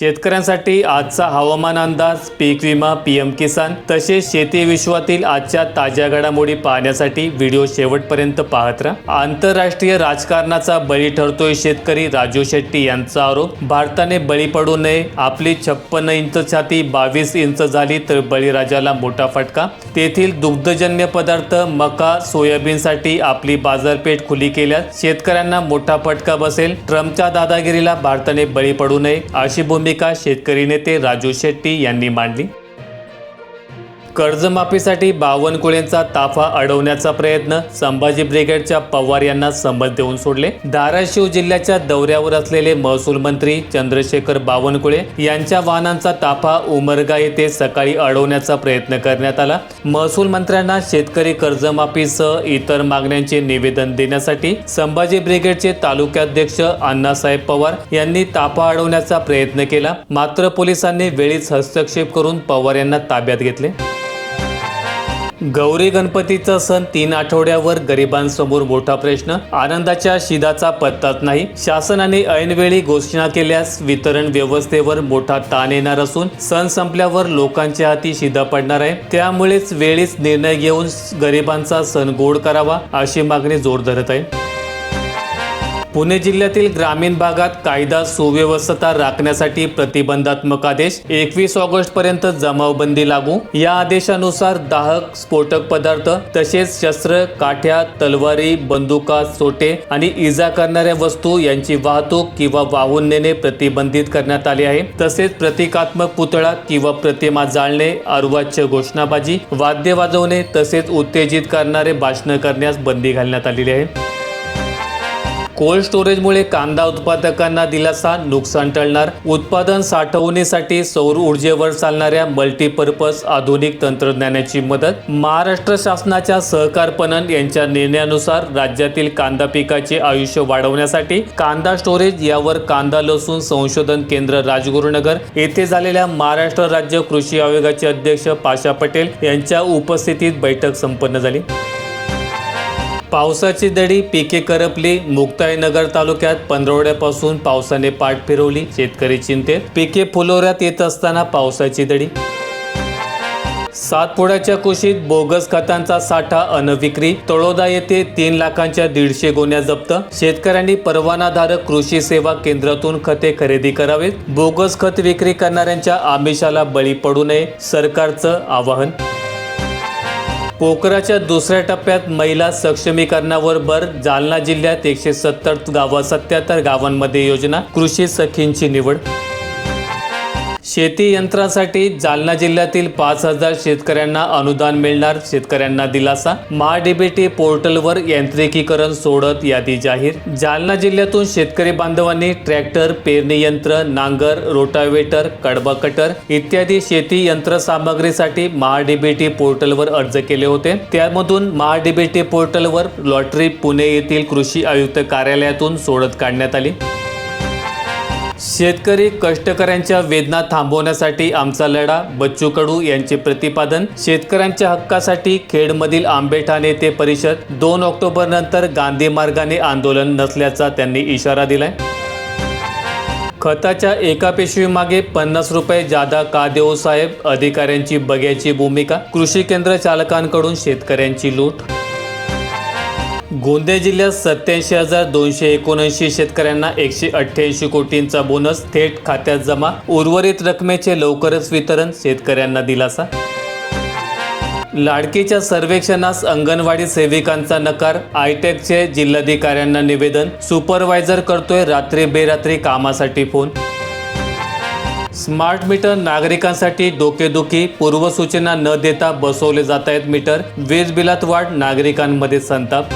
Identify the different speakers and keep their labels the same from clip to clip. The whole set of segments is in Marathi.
Speaker 1: शेतकऱ्यांसाठी आजचा हवामान अंदाज पीक विमा पी एम किसान तसेच शेती विश्वातील आजच्या ताज्या घडामोडी पाहण्यासाठी व्हिडिओ शेवटपर्यंत पाहत राहा. आंतरराष्ट्रीय राजकारणाचा बळी ठरतोय शेतकरी राजू शेट्टी यांचा आरोप. भारताने बळी पडू नये आपली छप्पन्न इंच छाती बावीस इंच झाली तर बळीराजाला मोठा फटका. तेथील दुग्धजन्य पदार्थ मका सोयाबीनसाठी आपली बाजारपेठ खुली केल्यास शेतकऱ्यांना मोठा फटका बसेल. ट्रम्पच्या दादागिरीला भारताने बळी पडू नये अशी भूमिका शेतकरी नेते राजू शेट्टी यांनी मांडली. कर्जमाफीसाठी बावनकुळेंचा ताफा अडवण्याचा प्रयत्न संभाजी ब्रिगेडच्या पवार यांना समज देऊन सोडले. धाराशिव जिल्ह्याच्या दौऱ्यावर असलेले महसूल मंत्री चंद्रशेखर बावनकुळे यांच्या वाहनांचा ताफा उमरगा येथे सकाळी अडवण्याचा प्रयत्न करण्यात आला. महसूल मंत्र्यांना शेतकरी कर्जमाफीसह इतर मागण्यांचे निवेदन देण्यासाठी संभाजी ब्रिगेडचे तालुकाध्यक्ष अण्णासाहेब पवार यांनी ताफा अडवण्याचा प्रयत्न केला. मात्र पोलिसांनी वेळीच हस्तक्षेप करून पवार यांना ताब्यात घेतले. गौरी गणपतीचा सण तीन आठवड्यावर गरिबांसमोर मोठा प्रश्न. आनंदाच्या शिदाचा पत्ताच नाही. शासनाने ऐनवेळी घोषणा केल्यास वितरण व्यवस्थेवर मोठा ताण येणार असून सण संपल्यावर लोकांच्या हाती शिदा पडणार आहे. त्यामुळेच वेळीच निर्णय घेऊन गरिबांचा सण गोड करावा अशी मागणी जोर धरत आहे. पुणे जिल्ह्यातील ग्रामीण भागात कायदा सुव्यवस्था राखण्यासाठी प्रतिबंधात्मक आदेश एकवीस ऑगस्ट पर्यंत जमावबंदी लागू. या आदेशानुसार दाहक स्फोटक पदार्थ तसेच शस्त्र काठ्या तलवारी बंदुका सोटे आणि इजा करणाऱ्या वस्तू यांची वाहतूक किंवा वाहून नेणे प्रतिबंधित करण्यात आले आहे. तसेच प्रतिकात्मक पुतळा किंवा प्रतिमा जाळणे अर्वाच्य घोषणाबाजी वाद्य वाजवणे तसेच उत्तेजित करणारे भाषण करण्यास बंदी घालण्यात आलेली आहे. कोल्ड स्टोरेजमुळे कांदा उत्पादकांना दिलासा नुकसान टळणार. उत्पादन साठवणीसाठी सौर ऊर्जेवर चालणाऱ्या मल्टीपर्पज आधुनिक तंत्रज्ञानाची मदत. महाराष्ट्र शासनाच्या सहकार पणन यांच्या निर्णयानुसार राज्यातील कांदा पिकाचे आयुष्य वाढवण्यासाठी कांदा स्टोरेज यावर कांदा लसूण संशोधन केंद्र राजगुरुनगर येथे झालेल्या महाराष्ट्र राज्य कृषी आयोगाचे अध्यक्ष पाशा पटेल यांच्या उपस्थितीत बैठक संपन्न झाली. पावसाची दडी पिके करपली. मुक्ताईनगर तालुक्यात पंधरवड्यापासून पावसाने पाठ फिरवली. शेतकरी चिंतेत. पिके फुलोऱ्यात येत असताना पावसाची दडी. सातपुड्याच्या कुशीत बोगस खतांचा साठा अनविक्री तळोदा येथे तीन लाखांच्या दीडशे गोण्या जप्त. शेतकऱ्यांनी परवानाधारक कृषी सेवा केंद्रातून खते खरेदी करावेत. बोगस खत विक्री करणाऱ्यांच्या आमिषाला बळी पडू नये. सरकारचं आवाहन. पोकराच्या दुसऱ्या टप्प्यात महिला सक्षमीकरणावर भर जालना जिल्ह्यात एकशे सत्तर गावा सत्याहत्तर गावांमध्ये योजना कृषी सखींची निवड शेती यंत्रासाठी जालना जिल्ह्यातील पाच हजार शेतकऱ्यांना अनुदान मिळणार शेतकऱ्यांना दिलासा. महाडीबीटी पोर्टलवर यांत्रिकीकरण सोडत यादी जाहीर. जालना जिल्ह्यातून शेतकरी बांधवांनी ट्रॅक्टर पेरणी यंत्र नांगर रोटावेटर कडबा कटर इत्यादी शेती यंत्रसामग्रीसाठी महाडीबीटी पोर्टलवर अर्ज केले होते. त्यामधून महाडीबीटी पोर्टलवर लॉटरी पुणे येथील कृषी आयुक्त कार्यालयातून सोडत काढण्यात आली. शेतकरी कष्टकऱ्यांच्या वेदना थांबवण्यासाठी आमचा लढा बच्चू कडू यांचे प्रतिपादन शेतकऱ्यांच्या हक्कासाठी खेडमधील आंबेठा नेते परिषद दोन ऑक्टोबर नंतर गांधी मार्गाने आंदोलन नसल्याचा त्यांनी इशारा दिलाय. खताच्या एका पिशवीमागे पन्नास रुपये जादा का देऊ साहेब? अधिकाऱ्यांची बग्याची भूमिका कृषी केंद्र चालकांकडून शेतकऱ्यांची लूट गोंदिया जिल्ह्यात सत्याऐंशी हजार दोनशे एकोणऐंशी शेतकऱ्यांना एकशे अठ्ठ्याऐंशी कोटींचा बोनस थेट खात्यात जमा. उर्वरित रकमेचे लवकरच वितरण शेतकऱ्यांना दिलासा. लाडकीच्या सर्वेक्षणास अंगणवाडी सेविकांचा नकार आयटेकचे जिल्हाधिकाऱ्यांना निवेदन सुपरवायझर करतोय रात्री बेरात्री कामासाठी फोन. स्मार्ट मीटर नागरिकांसाठी डोकेदुखी पूर्वसूचना न देता बसवले जात आहेत मीटर वीज बिलात वाढ नागरिकांमध्ये संताप.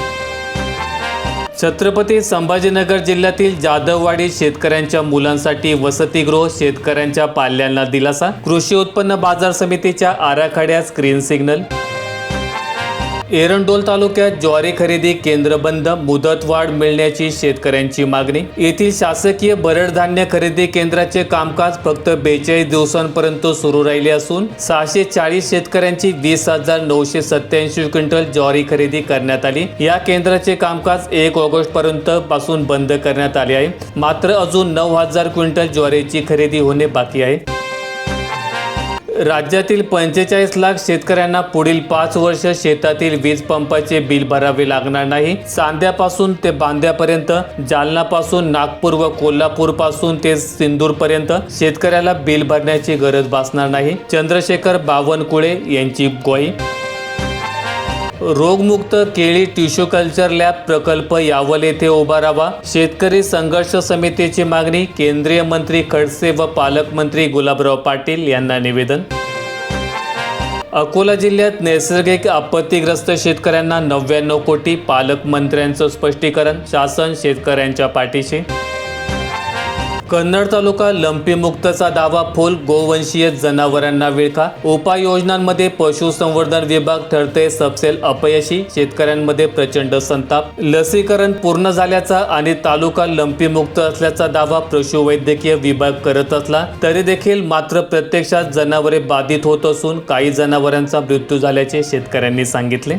Speaker 1: छत्रपती संभाजीनगर जिल्ह्यातील जाधववाडी शेतकऱ्यांच्या मुलांसाठी वसतिगृह शेतकऱ्यांच्या पाल्यांना दिलासा. कृषी उत्पन्न बाजार समितीच्या आराखड्यात स्क्रीन सिग्नल एरंडोल तालुक्यात ज्वारी खरेदी केंद्र बंद मुदतवाढ मिळण्याची शेतकऱ्यांची मागणी. येथील शासकीय बरडधान्य खरेदी केंद्राचे कामकाज फक्त बेचाळीस दिवसांपर्यंत सुरू राहिले असून सहाशे चाळीस शेतकऱ्यांची वीस हजार नऊशे सत्याऐंशी क्विंटल ज्वारी खरेदी करण्यात आली. या केंद्राचे कामकाज एक ऑगस्ट पर्यंत पासून बंद करण्यात आले आहे. मात्र अजून नऊ हजार क्विंटल ज्वारीची खरेदी होणे बाकी आहे. राज्यातील पंचेचाळीस लाख शेतकऱ्यांना पुढील पाच वर्ष शेतातील वीज पंपाचे बिल भरावे लागणार नाही. चांद्यापासून ते बांद्यापर्यंत जालनापासून नागपूर व कोल्हापूरपासून ते सिंदूर पर्यंत शेतकऱ्याला बिल भरण्याची गरज भासणार नाही. चंद्रशेखर बावनकुळे यांची ग्वाही. रोगमुक्त केळी टिश्यू कल्चर लॅब प्रकल्प यावल येथे उभारावा शेतकरी संघर्ष समितीची मागणी केंद्रीय मंत्री खडसे व पालकमंत्री गुलाबराव पाटील यांना निवेदन. अकोला जिल्ह्यात नैसर्गिक आपत्तीग्रस्त शेतकऱ्यांना नव्याण्णव कोटी पालकमंत्र्यांचं स्पष्टीकरण शासन शेतकऱ्यांच्या पाठीशी कन्नड तालुका लंपीमुक्तचा दावा फुल गोवंशीय जनावरांना विळखा. उपाययोजनांमध्ये पशुसंवर्धन विभाग ठरते सबसेल अपयशी शेतकऱ्यांमध्ये प्रचंड संताप. लसीकरण पूर्ण झाल्याचा आणि तालुका लंपीमुक्त असल्याचा दावा पशुवैद्यकीय विभाग करत असला तरी देखील मात्र प्रत्यक्षात जनावरे बाधित होत असून काही जनावरांचा मृत्यू झाल्याचे शेतकऱ्यांनी सांगितले.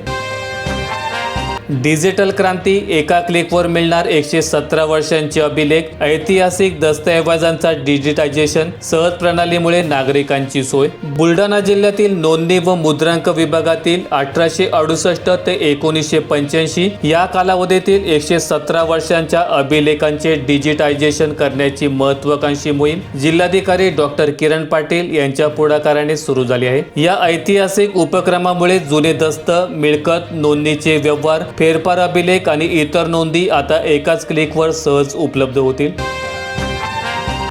Speaker 1: डिजिटल क्रांती एका क्लिकवर मिळणार एकशे सतरा वर्षांचे अभिलेख. ऐतिहासिक दस्तऐवजांचा डिजिटायझेशन सहज प्रणालीमुळे नागरिकांची सोय. बुलढाणा जिल्ह्यातील नोंदणी व मुद्रांक विभागातील अठराशे अडुसष्ट ते एकोणीसशे पंच्याऐंशी या कालावधीतील एकशे सतरा वर्षांच्या अभिलेखांचे डिजिटायझेशन करण्याची महत्वाकांक्षी मोहीम जिल्हाधिकारी डॉक्टर किरण पाटील यांच्या पुढाकाराने सुरू झाली आहे. या ऐतिहासिक उपक्रमामुळे जुने दस्त मिळकत नोंदणीचे व्यवहार फेरफार अभिलेख आणि इतर नोंदी आता एकाच क्लिकवर सहज उपलब्ध होतील.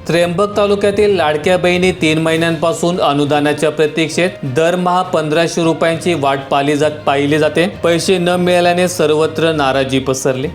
Speaker 1: त्र्यंबक तालुक्यातील लाडक्या बहिणी तीन महिन्यांपासून अनुदानाच्या प्रतीक्षेत दरमहा पंधराशे रुपयांची वाट पाहिली जात पाहिली जाते. पैसे न मिळाल्याने सर्वत्र नाराजी पसरली.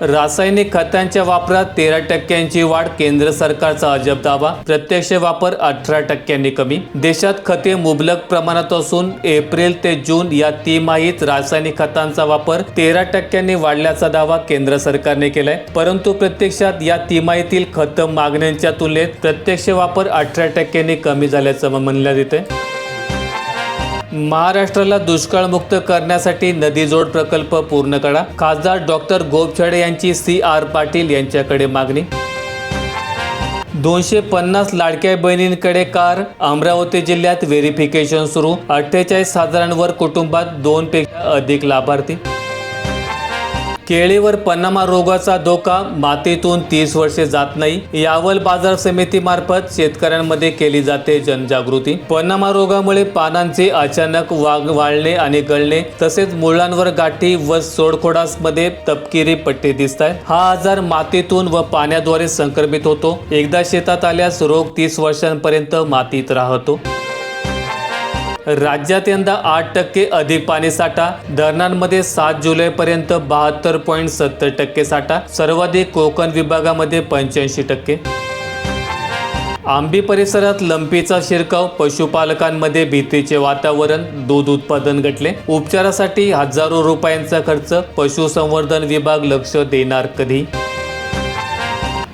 Speaker 1: रासायनिक खतांच्या वापरात तेरा टक्क्यांची वाढ केंद्र सरकारचा अजब दावा. प्रत्यक्ष वापर अठरा टक्क्यांनी कमी. देशात खते मुबलक प्रमाणात असून एप्रिल ते जून या तिमाहीत रासायनिक खतांचा वापर तेरा टक्क्यांनी वाढल्याचा दावा केंद्र सरकारने केलाय. परंतु प्रत्यक्षात या तिमाहीतील खत मागण्यांच्या तुलनेत प्रत्यक्ष वापर अठरा टक्क्यांनी कमी झाल्याचं म्हणण्यात येते महाराष्ट्राला दुष्काळमुक्त करण्यासाठी नदीजोड प्रकल्प पूर्ण करा. खासदार डॉक्टर गोपछडे यांची सी आर पाटील यांच्याकडे मागणी. दोनशे पन्नास लाडक्या बहिणींकडे कार. अमरावती जिल्ह्यात व्हेरिफिकेशन सुरू. अठ्ठेचाळीस हजारांवर कुटुंबात दोन पेक्षा अधिक लाभार्थी. केळीवर पन्नामा रोगाचा धोका मातीतून तीस वर्षे जात नाही. यावल बाजार समितीमार्फत शेतकऱ्यांमध्ये केली जाते जनजागृती. पन्नामा रोगामुळे पानांचे अचानक वाग वाळणे आणि गळणे तसेच मुळांवर गाठी व सोडखोडासमध्ये तपकिरी पट्टे दिसत आहे हा आजार मातीतून व पाण्याद्वारे संक्रमित होतो. एकदा शेतात आल्यास रोग तीस वर्षांपर्यंत मातीत राहतो. राज्यात यंदा आठ टक्के अधिक पाणी साठा धरणांमध्ये सात जुलैपर्यंत बहात्तर पॉईंट सत्तर टक्के साठा सर्वाधिक कोकण विभागामध्ये पंच्याऐंशी टक्के. आंबी परिसरात लंपीचा शिरकाव पशुपालकांमध्ये भीतीचे वातावरण दूध उत्पादन घटले. उपचारासाठी हजारो रुपयांचा खर्च पशुसंवर्धन विभाग लक्ष देणार कधी?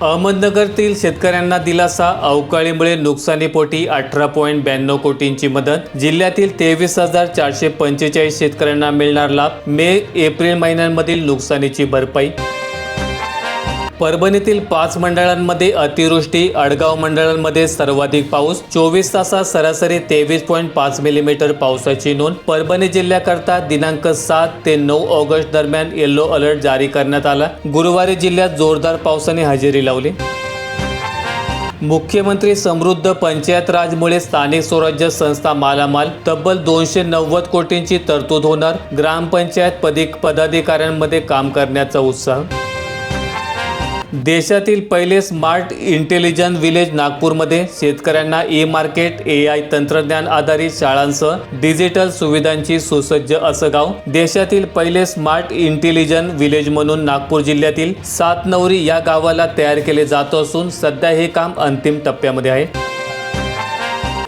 Speaker 1: अहमदनगरतील शेतकऱ्यांना दिलासा अवकाळीमुळे नुकसानीपोटी अठरा पॉईंट ब्याण्णव कोटींची मदत. जिल्ह्यातील तेवीस हजार चारशे पंचेचाळीस शेतकऱ्यांना मिळणार लाभ. मे एप्रिल महिन्यांमधील नुकसानीची भरपाई. परभणीतील पाच मंडळांमध्ये अतिवृष्टी अडगाव मंडळांमध्ये सर्वाधिक पाऊस चोवीस तासात सरासरी तेवीस पॉईंट पाच मिलीमीटर पावसाची नोंद. परभणी जिल्ह्याकरता दिनांक सात ते नऊ ऑगस्ट दरम्यान येल्लो अलर्ट जारी करण्यात आला. गुरुवारी जिल्ह्यात जोरदार पावसाने हजेरी लावली. मुख्यमंत्री समृद्ध पंचायत राजमुळे स्थानिक स्वराज्य संस्था मालामाल तब्बल दोनशे नव्वद कोटींची तरतूद होणार. ग्रामपंचायत पदी पदाधिकाऱ्यांमध्ये काम करण्याचा उत्साह. देशातील पहिले स्मार्ट इंटेलिजंट विलेज नागपूरमध्ये शेतकऱ्यांना ई मार्केट ए आय तंत्रज्ञान आधारित शाळांसह डिजिटल सुविधांची सुसज्ज असं गाव. देशातील पहिले स्मार्ट इंटेलिजंट विलेज म्हणून नागपूर जिल्ह्यातील सातनवरी या गावाला तयार केले जात असून सध्या हे काम अंतिम टप्प्यामध्ये आहे.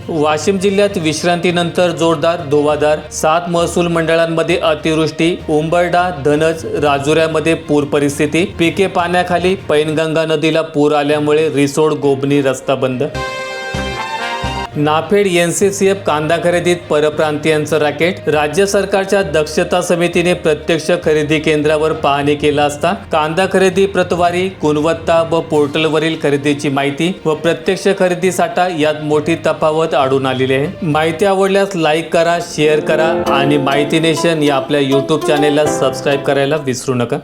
Speaker 1: वाशिम जिल्ह्यात विश्रांतीनंतर जोरदार धुवाधार सात महसूल मंडळांमध्ये अतिवृष्टी उंबरडा धनज राजुऱ्यामध्ये पूर परिस्थिती पिके पाण्याखाली पैनगंगा नदीला पूर आल्यामुळे रिसोड गोबनी रस्ता बंद नाफेड एनसीसीएफ कांदा खरेदीत परप्रांतीयांचं रॅकेट. राज्य सरकारच्या दक्षता समितीने प्रत्यक्ष खरेदी केंद्रावर पाहणी केला असता कांदा खरेदी प्रतवारी गुणवत्ता व पोर्टलवरील खरेदीची माहिती व प्रत्यक्ष खरेदी साठा यात मोठी तफावत आढळून आलेली आहे. माहिती आवडल्यास लाईक करा शेअर करा आणि माहिती नेशन या आपल्या यूट्यूब चॅनेलला सबस्क्राईब करायला विसरू नका.